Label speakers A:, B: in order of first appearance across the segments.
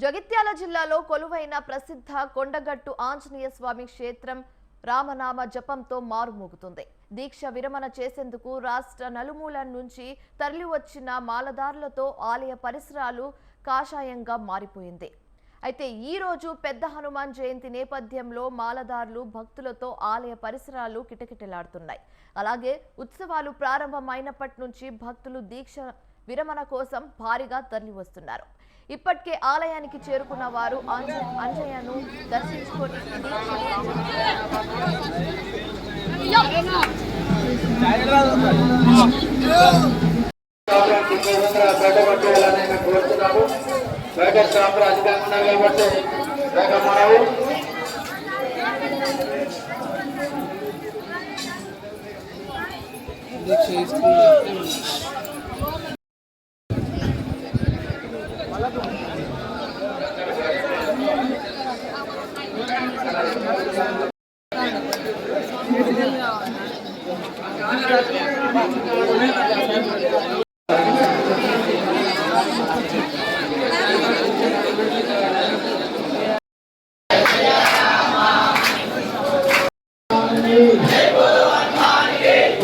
A: జగిత్యాల జిల్లాలో కొలువైన ప్రసిద్ధ కొండగట్టు ఆంజనేయ స్వామి క్షేత్రం రామనామ జపంతో మారుమోగుతుంది. దీక్ష విరమణ చేసేందుకు రాష్ట్ర నలుమూల నుంచి తరలివచ్చిన మాలదారులతో ఆలయ పరిసరాలు కాషాయంగా మారిపోయింది. అయితే ఈ రోజు పెద్ద హనుమాన్ జయంతి నేపథ్యంలో మాలదారులు భక్తులతో ఆలయ పరిసరాలు కిటకిటలాడుతున్నాయి. అలాగే ఉత్సవాలు ప్రారంభమైనప్పటి నుంచి భక్తులు దీక్ష విరమణ కోసం భారీగా తరలి వస్తున్నారు ఇప్పటికే ఆలయానికి చేరుకున్న వారు ఆంజ- అంజయ్యను దర్శించుకొని
B: స్టాఫ్లను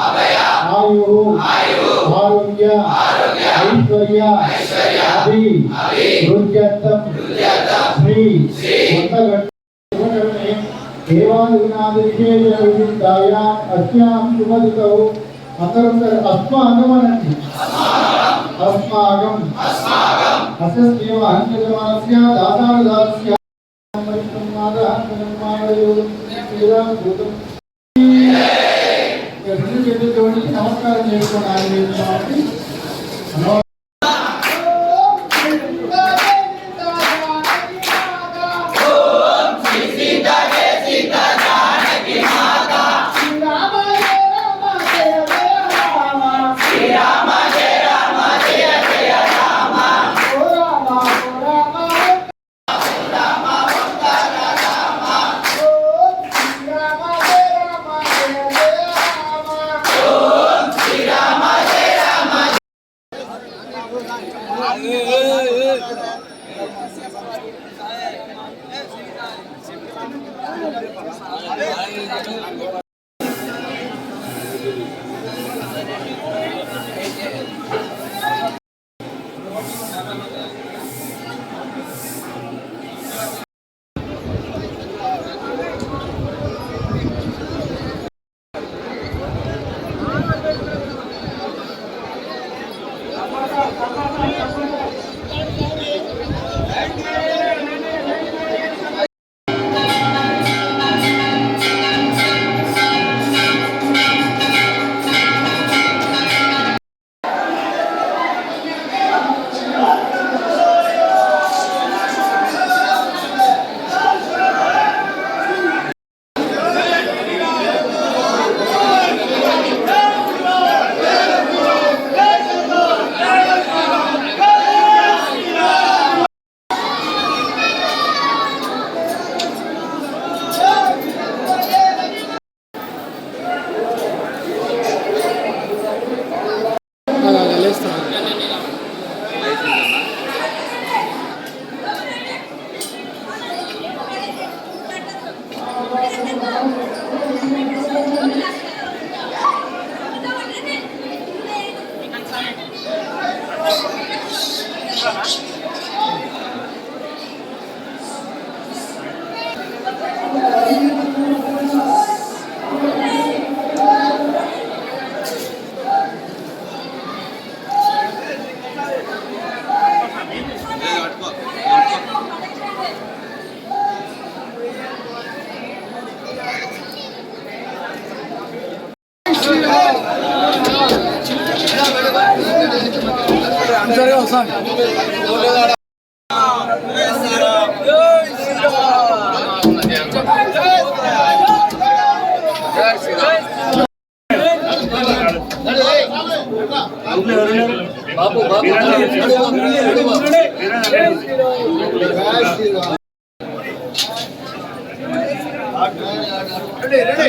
C: అభయ ఆరోగ్య ఐశ్వర్య అభి రుద్యర్థం శ్రీ దేవాదినాథిశేషాయ అస్యాం శుభదికౌ అందరూ అస్మాకం అనండి అస్మాకం అసస్యేవ అంకితమానస్య ఆవిష్కారం చేసుకోవడానికి కాబట్టి బాబు బాబు రెడీ రెడీ.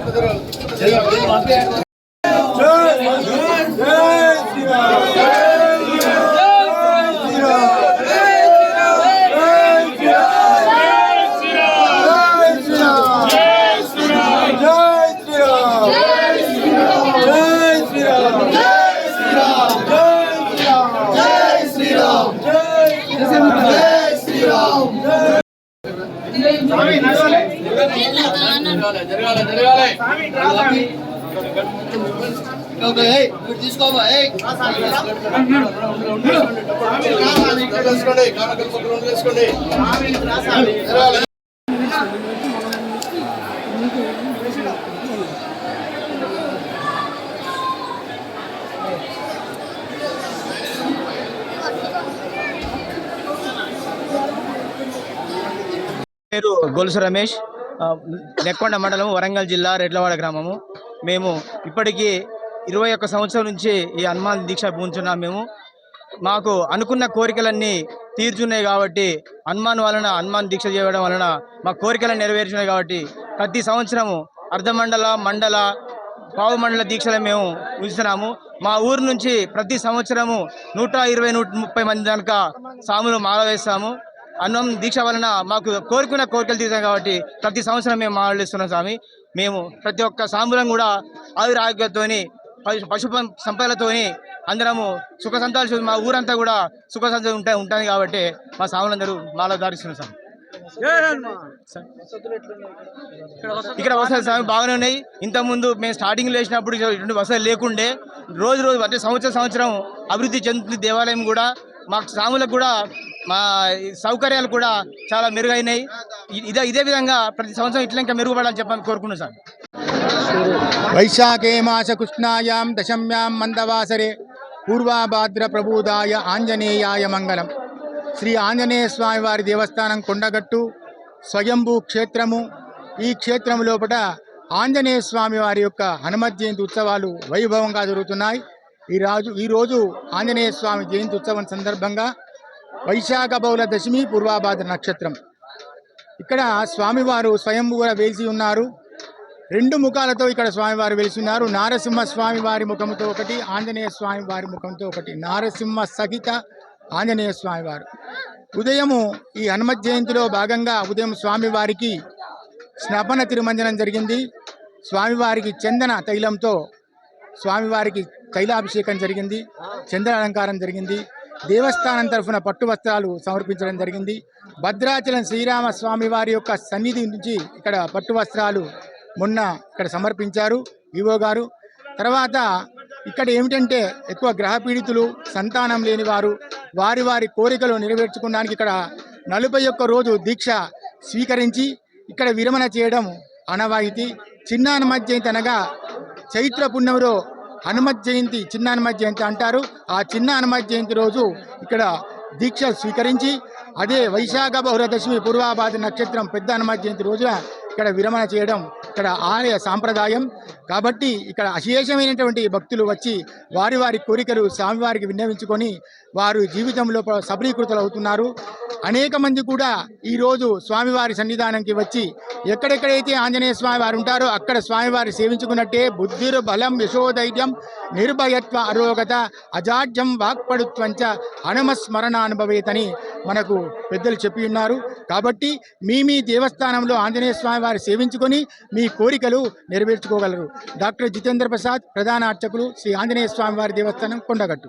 C: జోడించి నమస్కారం చేసుకోండి
B: పేరు గొలుసు రమేష్. నెక్కొండ మండలం వరంగల్ జిల్లా రెడ్లవాడ గ్రామము. మేము ఇప్పటికీ ఇరవై ఒక్క సంవత్సరం నుంచి ఈ హనుమాన్ దీక్ష పూంచున్నాం మేము. మాకు అనుకున్న కోరికలన్నీ తీర్చున్నాయి కాబట్టి హనుమాన్ వలన హనుమాన్ దీక్ష చేయడం వలన మా కోరికలను నెరవేర్చున్నాయి కాబట్టి ప్రతి సంవత్సరము అర్ధమండల మండల పావు మండల దీక్షలు మేము ఉంచుతున్నాము. మా ఊరు నుంచి ప్రతి సంవత్సరము నూట ఇరవై నూట ముప్పై మంది దాకా సాములు మాల వేస్తాము. అన్నం దీక్ష వలన మాకు కోరుకున్న కోరికలు తీసాం కాబట్టి ప్రతి సంవత్సరం మేము మాట్లాడిస్తున్నాం స్వామి. మేము ప్రతి ఒక్క సాంబులం కూడా ఆయురారోగ్యంతోని పశు పశు సంపదలతోని అందరము సుఖ సంతాలు మా ఊరంతా కూడా సుఖ సంతాలు ఉంటాయి ఉంటుంది కాబట్టి మా సాములందరూ మాలో దారిస్తున్నాం స్వామి. ఇక్కడ వసతులు స్వామి బాగానే ఉన్నాయి. ఇంతకుముందు మేము స్టార్టింగ్ వేసినప్పుడు ఇటువంటి వసతులు లేకుండే రోజు రోజు అంటే సంవత్సరం సంవత్సరం అభివృద్ధి చెందుతుంది దేవాలయం కూడా. మాకు సాములకు కూడా మా సౌకర్యాలు కూడా చాలా మెరుగైనాయి. ఇదే ఇదే విధంగా ప్రతి సంవత్సరం ఇట్లా ఇంకా మెరుగుపడాలని చెప్పని కోరుకున్నాను సార్.
C: వైశాఖే మాస కృష్ణాయాం దశమ్యాం మందవాసరే. పూర్వాభాద్ర ప్రబోధాయ ఆంజనేయాయ మంగళం. శ్రీ ఆంజనేయ స్వామి వారి దేవస్థానం కొండగట్టు స్వయంభూ క్షేత్రము. ఈ క్షేత్రం లోపల ఆంజనేయ స్వామి వారి యొక్క హనుమత్ జయంతి ఉత్సవాలు వైభవంగా జరుగుతున్నాయి. ఈ రాజు ఈరోజు ఆంజనేయ స్వామి జయంతి ఉత్సవం సందర్భంగా వైశాఖ బౌల దశమి పూర్వాభాద్ర నక్షత్రం. ఇక్కడ స్వామివారు స్వయంభూగా వేసి ఉన్నారు. రెండు ముఖాలతో ఇక్కడ స్వామివారు వెలిసినారు నారసింహ స్వామి వారి ముఖంతో ఒకటి ఆంజనేయ స్వామి వారి ముఖంతో ఒకటి. నారసింహ సహిత ఆంజనేయ స్వామివారు. ఉదయము ఈ హనుమత్ జయంతిలో భాగంగా ఉదయం స్వామివారికి స్నపన తిరుమంజనం జరిగింది. స్వామివారికి చందన తైలంతో స్వామివారికి తైలాభిషేకం జరిగింది. చందన అలంకారం జరిగింది. దేవస్థానం తరఫున పట్టు వస్త్రాలు సమర్పించడం జరిగింది. భద్రాచలం శ్రీరామ స్వామి వారి యొక్క సన్నిధి నుంచి ఇక్కడ పట్టు వస్త్రాలు మొన్న ఇక్కడ సమర్పించారు ఈవో గారు. తర్వాత ఇక్కడ ఏమిటంటే ఎక్కువ గ్రహ పీడితులు సంతానం లేని వారు వారి వారి కోరికలు నెరవేర్చుకోవడానికి ఇక్కడ నలభై ఒక్క రోజు దీక్ష స్వీకరించి ఇక్కడ విరమణ చేయడం అనవాయితీ చిన్నాన మధ్య అనగా చైత్ర పుణ్యంలో హనుమత్ జయంతి చిన్న హనుమత్ జయంతి అంటారు. ఆ చిన్న హనుమత్ జయంతి రోజు ఇక్కడ దీక్ష స్వీకరించి అదే వైశాఖ బహుళదశమి పూర్వాభాద నక్షత్రం పెద్ద హనుమత్ జయంతి రోజున ఇక్కడ విరమణ చేయడం ఇక్కడ ఆలయ సాంప్రదాయం. కాబట్టి ఇక్కడ అశేషమైనటువంటి భక్తులు వచ్చి వారి వారి కోరికలు స్వామివారికి విన్నవించుకొని వారు జీవితంలో ప్ర- సబలీకృతులు అవుతున్నారు అనేక మంది కూడా ఈరోజు స్వామివారి సన్నిధానంకి వచ్చి ఎక్కడెక్కడైతే ఆంజనేయ స్వామి వారు ఉంటారో అక్కడ స్వామివారి సేవించుకున్నట్టే బుద్ధిరు బలం యశోధైర్యం నిర్భయత్వ అరోగత అజాడ్యం వాక్పడుత్వంచ హనుమస్మరణానుభవేతని మనకు పెద్దలు చెప్పి ఉన్నారు. కాబట్టి మీ మీ దేవస్థానంలో ఆంజనేయ స్వామి వారి సేవించుకొని మీ కోరికలు నెరవేర్చుకోగలరు. డాక్టర్ జితేంద్ర ప్రసాద్ ప్రధాన అర్చకులు శ్రీ ఆంజనేయ స్వామి వారి దేవస్థానం కొండగట్టు.